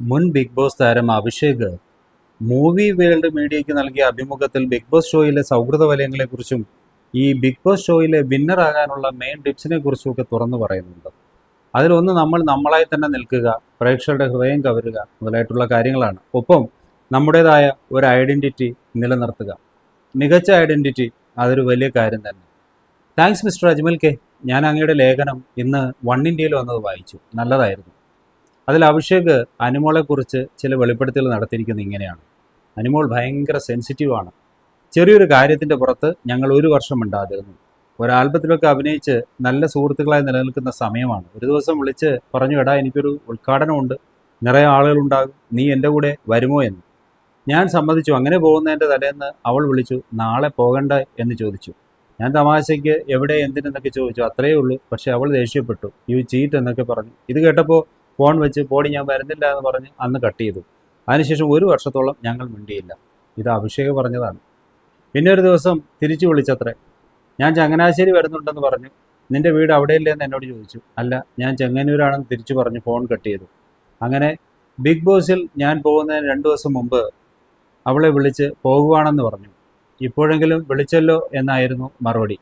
മുൻ big boss താരം Abhishek movie world മീഡിയയ്ക്ക് നൽകിയ അഭിമുഖത്തിൽ ബിഗ് ബോസ് ഷോയിലെ സൗഹൃദ വലയങ്ങളെക്കുറിച്ചും ഈ ബിഗ് ബോസ് ഷോയിലെ വിന്നർ ആകാനുള്ള മെയിൻ ടിപ്സിനെ കുറിച്ചും ഒക്കെ തുറന്നു പറയുന്നുണ്ട്. അതിലൊന്ന് നമ്മൾ നമ്മളായി തന്നെ നിൽക്കുക പ്രേക്ഷകരുടെ ഹൃദയം കവരുക മുതലായിട്ടുള്ള കാര്യങ്ങളാണ്. ഒപ്പം നമ്മുടേതായ ഒരു ഐഡന്റിറ്റി നിലനിർത്തുക. മികച്ച ഐഡന്റിറ്റി അതൊരു വലിയ കാര്യം തന്നെ. Thanks mister Ajmal K. ഞാൻ അങ്ങയുടെ ലേഖനം ഇന്ന് വൺ ഇന്ത്യയിൽ വന്നത് വായിച്ചു. നല്ലതായിരുന്നു. അതിൽ അഭിഷേക് അനുമോളെക്കുറിച്ച് ചില വെളിപ്പെടുത്തലുകൾ നടത്തിയിരിക്കുന്നത് ഇങ്ങനെയാണ്. അനുമോൾ ഭയങ്കര സെൻസിറ്റീവാണ് ചെറിയൊരു കാര്യത്തിന്റെ പുറത്ത് ഞങ്ങൾ ഒരു വർഷം ഉണ്ടാതിരുന്നു ഒരാൽബത്തിലൊക്കെ അഭിനയിച്ച് നല്ല സുഹൃത്തുക്കളായി നിലനിൽക്കുന്ന സമയമാണ്. ഒരു ദിവസം വിളിച്ച് പറഞ്ഞു എടാ എനിക്കൊരു ഉദ്ഘാടനമുണ്ട്. നിറയെ ആളുകളുണ്ടാകും. നീ എന്റെ കൂടെ വരുമോ എന്ന്. ഞാൻ സമ്മതിച്ചു. അങ്ങനെ പോകുന്നതിന്റെ തലേന്ന് അവൾ വിളിച്ചു നാളെ പോകണ്ട എന്ന് ചോദിച്ചു. ഞാൻ തമാശയ്ക്ക് എവിടെ എന്തിനെന്നൊക്കെ ചോദിച്ചു. അത്രയേ ഉള്ളൂ. പക്ഷേ അവൾ ദേഷ്യപ്പെട്ടു. യു ചീറ്റ് എന്നൊക്കെ പറഞ്ഞു. ഇത് കേട്ടപ്പോൾ ഫോൺ വെച്ച് ബോഡി ഞാൻ വരുന്നില്ല എന്ന് പറഞ്ഞ് അന്ന് കട്ട് ചെയ്തു. അതിനുശേഷം ഒരു വർഷത്തോളം ഞങ്ങൾ മിണ്ടിയില്ല. ഇത് അഭിഷേക് പറഞ്ഞതാണ്. പിന്നെ ഒരു ദിവസം തിരിച്ചു വിളിച്ചത്രേ. ഞാൻ ചങ്ങനാശ്ശേരി വരുന്നുണ്ടെന്ന് പറഞ്ഞു നിന്റെ വീട് അവിടെയല്ലേ എന്ന് എന്നോട് ചോദിച്ചു. അല്ല ഞാൻ ചെങ്ങന്നൂരാണെന്ന് തിരിച്ചു പറഞ്ഞു ഫോൺ കട്ട് ചെയ്തു. അങ്ങനെ ബിഗ് ബോസിൽ ഞാൻ പോകുന്നതിന് രണ്ട് ദിവസം മുമ്പ് അവളെ വിളിച്ച് പോകുവാണെന്ന് പറഞ്ഞു. ഇപ്പോഴെങ്കിലും വിളിച്ചല്ലോ എന്നായിരുന്നു മറുപടി.